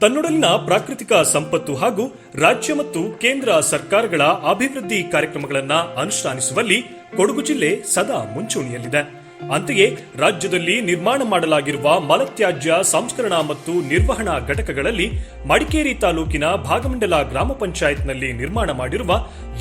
ತನ್ನೊಡಲಿನ ಪ್ರಾಕೃತಿಕ ಸಂಪತ್ತು ಹಾಗೂ ರಾಜ್ಯ ಮತ್ತು ಕೇಂದ್ರ ಸರ್ಕಾರಗಳ ಅಭಿವೃದ್ಧಿ ಕಾರ್ಯಕ್ರಮಗಳನ್ನು ಅನುಷ್ಠಾನಿಸುವಲ್ಲಿ ಕೊಡಗು ಜಿಲ್ಲೆ ಸದಾ ಮುಂಚೂಣಿಯಲ್ಲಿದೆ. ಅಂತೆಯೇ ರಾಜ್ಯದಲ್ಲಿ ನಿರ್ಮಾಣ ಮಾಡಲಾಗಿರುವ ಮಲತ್ಯಾಜ್ಯ ಸಂಸ್ಕರಣಾ ಮತ್ತು ನಿರ್ವಹಣಾ ಘಟಕಗಳಲ್ಲಿ ಮಡಿಕೇರಿ ತಾಲೂಕಿನ ಭಾಗಮಂಡಲ ಗ್ರಾಮ ಪಂಚಾಯತ್ನಲ್ಲಿ ನಿರ್ಮಾಣ ಮಾಡಿರುವ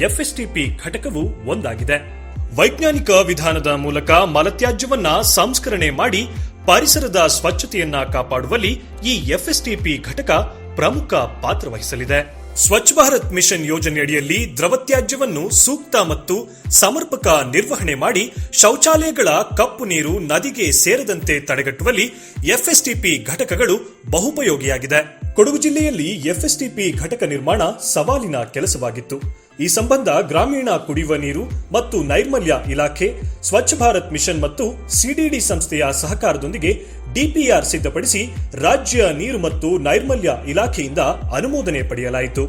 ಎಫ್ಎಸ್ಟಿಪಿ ಘಟಕವು ಒಂದಾಗಿದೆ. ವೈಜ್ಞಾನಿಕ ವಿಧಾನದ ಮೂಲಕ ಮಲತ್ಯಾಜ್ಯವನ್ನ ಸಂಸ್ಕರಣೆ ಮಾಡಿ ಪರಿಸರದ ಸ್ವಚ್ಛತೆಯನ್ನ ಕಾಪಾಡುವಲ್ಲಿ ಈ ಎಫ್ಎಸ್ಟಿಪಿ ಘಟಕ ಪ್ರಮುಖ ಪಾತ್ರ ವಹಿಸಲಿದೆ. ಸ್ವಚ್ಛ ಭಾರತ್ ಮಿಷನ್ ಯೋಜನೆಯಡಿಯಲ್ಲಿ ದ್ರವತ್ಯಾಜ್ಯವನ್ನು ಸೂಕ್ತ ಮತ್ತು ಸಮರ್ಪಕ ನಿರ್ವಹಣೆ ಮಾಡಿ ಶೌಚಾಲಯಗಳ ಕಪ್ಪು ನೀರು ನದಿಗೆ ಸೇರದಂತೆ ತಡೆಗಟ್ಟುವಲ್ಲಿ ಎಫ್ಎಸ್ಟಿಪಿ ಘಟಕಗಳು ಬಹುಪಯೋಗಿಯಾಗಿದೆ. ಕೊಡಗು ಜಿಲ್ಲೆಯಲ್ಲಿ ಎಫ್ಎಸ್ಟಿಪಿ ಘಟಕ ನಿರ್ಮಾಣ ಸವಾಲಿನ ಕೆಲಸವಾಗಿತ್ತು. ಈ ಸಂಬಂಧ ಗ್ರಾಮೀಣ ಕುಡಿಯುವ ನೀರು ಮತ್ತು ನೈರ್ಮಲ್ಯ ಇಲಾಖೆ, ಸ್ವಚ್ಛ ಭಾರತ್ ಮಿಷನ್ ಮತ್ತು ಸಿಡಿಡಿ ಸಂಸ್ಥೆಯ ಸಹಕಾರದೊಂದಿಗೆ ಡಿಪಿಆರ್ ಸಿದ್ಧಪಡಿಸಿ ರಾಜ್ಯ ನೀರು ಮತ್ತು ನೈರ್ಮಲ್ಯ ಇಲಾಖೆಯಿಂದ ಅನುಮೋದನೆ ಪಡೆಯಲಾಯಿತು.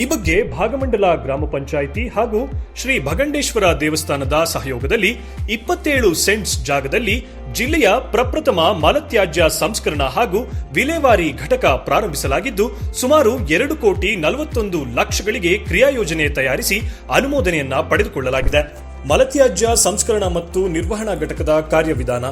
ಈ ಬಗ್ಗೆ ಭಾಗಮಂಡಲ ಗ್ರಾಮ ಪಂಚಾಯಿತಿ ಹಾಗೂ ಶ್ರೀ ಭಗಂಡೇಶ್ವರ ದೇವಸ್ಥಾನದ ಸಹಯೋಗದಲ್ಲಿ ಇಪ್ಪತ್ತೇಳು ಸೆಂಟ್ಸ್ ಜಾಗದಲ್ಲಿ ಜಿಲ್ಲೆಯ ಪ್ರಪ್ರಥಮ ಮಲತ್ಯಾಜ್ಯ ಸಂಸ್ಕರಣಾ ಹಾಗೂ ವಿಲೇವಾರಿ ಘಟಕ ಪ್ರಾರಂಭಿಸಲಾಗಿದ್ದು, ಸುಮಾರು ಎರಡು ಕೋಟಿ ನಲವತ್ತೊಂದು ಲಕ್ಷಗಳಿಗೆ ಕ್ರಿಯಾಯೋಜನೆ ತಯಾರಿಸಿ ಅನುಮೋದನೆಯನ್ನ ಪಡೆದುಕೊಳ್ಳಲಾಗಿದೆ. ಮಲತ್ಯಾಜ್ಯ ಸಂಸ್ಕರಣಾ ಮತ್ತು ನಿರ್ವಹಣಾ ಘಟಕದ ಕಾರ್ಯವಿಧಾನ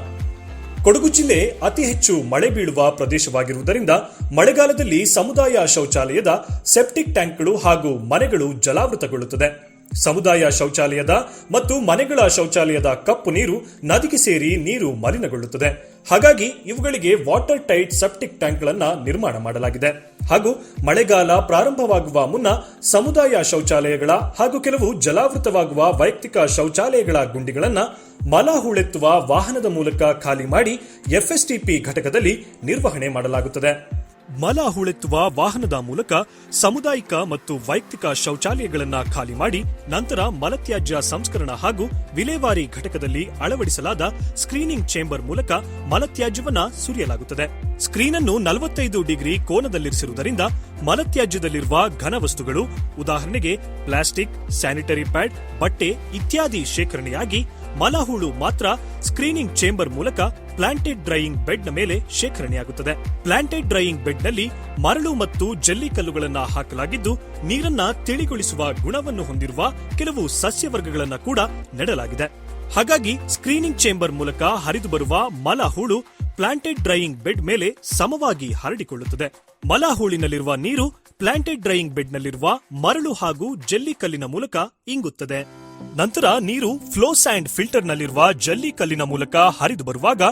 ಕೊಡಗು ಜಿಲ್ಲೆ ಅತಿ ಹೆಚ್ಚು ಮಳೆ ಬೀಳುವ ಪ್ರದೇಶವಾಗಿರುವುದರಿಂದ ಮಳೆಗಾಲದಲ್ಲಿ ಸಮುದಾಯ ಶೌಚಾಲಯದ ಸೆಪ್ಟಿಕ್ ಟ್ಯಾಂಕ್ಗಳು ಹಾಗೂ ಮನೆಗಳು ಜಲಾವೃತಗೊಳ್ಳುತ್ತದೆ. ಸಮುದಾಯ ಶೌಚಾಲಯದ ಮತ್ತು ಮನೆಗಳ ಶೌಚಾಲಯದ ಕಪ್ಪು ನೀರು ನದಿಗೆ ಸೇರಿ ನೀರು ಮಲಿನಗೊಳ್ಳುತ್ತದೆ. ಹಾಗಾಗಿ ಇವುಗಳಿಗೆ ವಾಟರ್ ಟೈಟ್ ಸೆಪ್ಟಿಕ್ ಟ್ಯಾಂಕ್ಗಳನ್ನು ನಿರ್ಮಾಣ ಮಾಡಲಾಗಿದೆ. ಹಾಗೂ ಮಳೆಗಾಲ ಪ್ರಾರಂಭವಾಗುವ ಮುನ್ನ ಸಮುದಾಯ ಶೌಚಾಲಯಗಳ ಹಾಗೂ ಕೆಲವು ಜಲಾವೃತವಾಗುವ ವೈಯಕ್ತಿಕ ಶೌಚಾಲಯಗಳ ಗುಂಡಿಗಳನ್ನು ಮಲ ಹೂಳೆತ್ತುವ ವಾಹನದ ಮೂಲಕ ಖಾಲಿ ಮಾಡಿ ಎಫ್ಎಸ್ಟಿಪಿ ಘಟಕದಲ್ಲಿ ನಿರ್ವಹಣೆ ಮಾಡಲಾಗುತ್ತದೆ. ಮಲ ಹೂಳೆತ್ತುವ ವಾಹನದ ಮೂಲಕ ಸಾಮುದಾಯಿಕ ಮತ್ತು ವೈಯಕ್ತಿಕ ಶೌಚಾಲಯಗಳನ್ನು ಖಾಲಿ ಮಾಡಿ ನಂತರ ಮಲತ್ಯಾಜ್ಯ ಸಂಸ್ಕರಣ ಹಾಗೂ ವಿಲೇವಾರಿ ಘಟಕದಲ್ಲಿ ಅಳವಡಿಸಲಾದ ಸ್ಕ್ರೀನಿಂಗ್ ಚೇಂಬರ್ ಮೂಲಕ ಮಲತ್ಯಾಜ್ಯವನ್ನು ಸುರಿಯಲಾಗುತ್ತದೆ. ಸ್ಕ್ರೀನ್ ಅನ್ನು ನಲವತ್ತೈದು ಡಿಗ್ರಿ ಕೋನದಲ್ಲಿರಿಸಿರುವುದರಿಂದ ಮಲತ್ಯಾಜ್ಯದಲ್ಲಿರುವ ಘನ ವಸ್ತುಗಳು, ಉದಾಹರಣೆಗೆ ಪ್ಲಾಸ್ಟಿಕ್, ಸ್ಯಾನಿಟರಿ ಪ್ಯಾಡ್, ಬಟ್ಟೆ ಇತ್ಯಾದಿ ಶೇಖರಣೆಯಾಗಿ ಮಲಹೂಳು ಮಾತ್ರ ಸ್ಕ್ರೀನಿಂಗ್ ಚೇಂಬರ್ ಮೂಲಕ ಪ್ಲಾಂಟೆಡ್ ಡ್ರೈಯಿಂಗ್ನ ಮೇಲೆ ಶೇಖರಣೆಯಾಗುತ್ತದೆ. ಪ್ಲಾಂಟೆಡ್ ಡ್ರೈಯಿಂಗ್ ಬೆಡ್ನಲ್ಲಿ ಮರಳು ಮತ್ತು ಜಲ್ಲಿ ಕಲ್ಲುಗಳನ್ನು ಹಾಕಲಾಗಿದ್ದು, ನೀರನ್ನ ತಿಳಿಗೊಳಿಸುವ ಗುಣವನ್ನು ಹೊಂದಿರುವ ಕೆಲವು ಸಸ್ಯವರ್ಗಗಳನ್ನು ಕೂಡ ನೆಡಲಾಗಿದೆ. ಹಾಗಾಗಿ ಸ್ಕ್ರೀನಿಂಗ್ ಚೇಂಬರ್ ಮೂಲಕ ಹರಿದು ಬರುವ ಮಲ ಹೂಳು ಪ್ಲಾಂಟೆಡ್ ಡ್ರೈಯಿಂಗ್ ಬೆಡ್ ಮೇಲೆ ಸಮವಾಗಿ ಹರಡಿಕೊಳ್ಳುತ್ತದೆ. ಮಲ ಹೂಳಿನಲ್ಲಿರುವ ನೀರು ಪ್ಲಾಂಟೆಡ್ ಡ್ರೈಯಿಂಗ್ ಬೆಡ್ನಲ್ಲಿರುವ ಮರಳು ಹಾಗೂ ಜಲ್ಲಿ ಕಲ್ಲಿನ ಮೂಲಕ ಇಂಗುತ್ತದೆ. ನಂತರ ನೀರು ಫ್ಲೋ ಸ್ಯಾಂಡ್ ಫಿಲ್ಟರ್ನಲ್ಲಿರುವ ಜಲ್ಲಿ ಕಲ್ಲಿನ ಮೂಲಕ ಹರಿದು ಬರುವಾಗ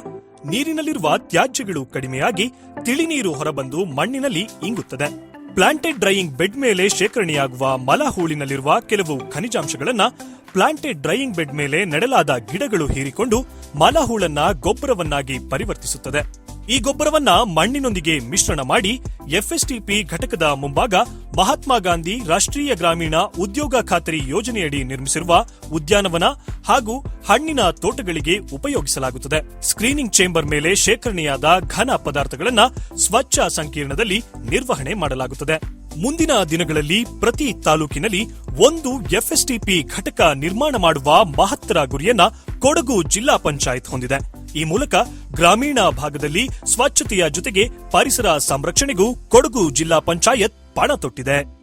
ನೀರಿನಲ್ಲಿರುವ ತ್ಯಾಜ್ಯಗಳು ಕಡಿಮೆಯಾಗಿ ತಿಳಿ ನೀರು ಹೊರಬಂದು ಮಣ್ಣಿನಲ್ಲಿ ಇಂಗುತ್ತದೆ. ಪ್ಲಾಂಟೆಡ್ ಡ್ರೈಯಿಂಗ್ ಬೆಡ್ ಮೇಲೆ ಶೇಖರಣೆಯಾಗುವ ಮಲ ಹೂಳಿನಲ್ಲಿರುವ ಕೆಲವು ಖನಿಜಾಂಶಗಳನ್ನ ಪ್ಲಾಂಟೆಡ್ ಡ್ರೈಯಿಂಗ್ ಬೆಡ್ ಮೇಲೆ ನೆಡಲಾದ ಗಿಡಗಳು ಹೀರಿಕೊಂಡು ಮಲ ಹೂಳನ್ನ ಗೊಬ್ಬರವನ್ನಾಗಿ ಪರಿವರ್ತಿಸುತ್ತದೆ. ಈ ಗೊಬ್ಬರವನ್ನ ಮಣ್ಣಿನೊಂದಿಗೆ ಮಿಶ್ರಣ ಮಾಡಿ ಎಫ್ಎಸ್ಟಿಪಿ ಘಟಕದ ಮುಂಭಾಗ ಮಹಾತ್ಮ ಗಾಂಧಿ ರಾಷ್ಟ್ರೀಯ ಗ್ರಾಮೀಣ ಉದ್ಯೋಗ ಖಾತರಿ ಯೋಜನೆಯಡಿ ನಿರ್ಮಿಸಿರುವ ಉದ್ಯಾನವನ ಹಾಗೂ ಹಣ್ಣಿನ ತೋಟಗಳಿಗೆ ಉಪಯೋಗಿಸಲಾಗುತ್ತದೆ. ಸ್ಕ್ರೀನಿಂಗ್ ಚೇಂಬರ್ ಮೇಲೆ ಶೇಖರಣೆಯಾದ ಘನ ಪದಾರ್ಥಗಳನ್ನು ಸ್ವಚ್ಛ ಸಂಕೀರ್ಣದಲ್ಲಿ ನಿರ್ವಹಣೆ ಮಾಡಲಾಗುತ್ತದೆ. ಮುಂದಿನ ದಿನಗಳಲ್ಲಿ ಪ್ರತಿ ತಾಲೂಕಿನಲ್ಲಿ ಒಂದು ಎಫ್ಎಸ್ಟಿಪಿ ಘಟಕ ನಿರ್ಮಾಣ ಮಾಡುವ ಮಹತ್ತರ ಗುರಿಯನ್ನ ಕೊಡಗು ಜಿಲ್ಲಾ ಪಂಚಾಯತ್ ಹೊಂದಿದೆ. ಈ ಮೂಲಕ ಗ್ರಾಮೀಣ ಭಾಗದಲ್ಲಿ ಸ್ವಚ್ಛತೆಯ ಜೊತೆಗೆ ಪರಿಸರ ಸಂರಕ್ಷಣೆಗೂ ಕೊಡಗು ಜಿಲ್ಲಾ ಪಂಚಾಯತ್ ಪಣ ತೊಟ್ಟಿದೆ.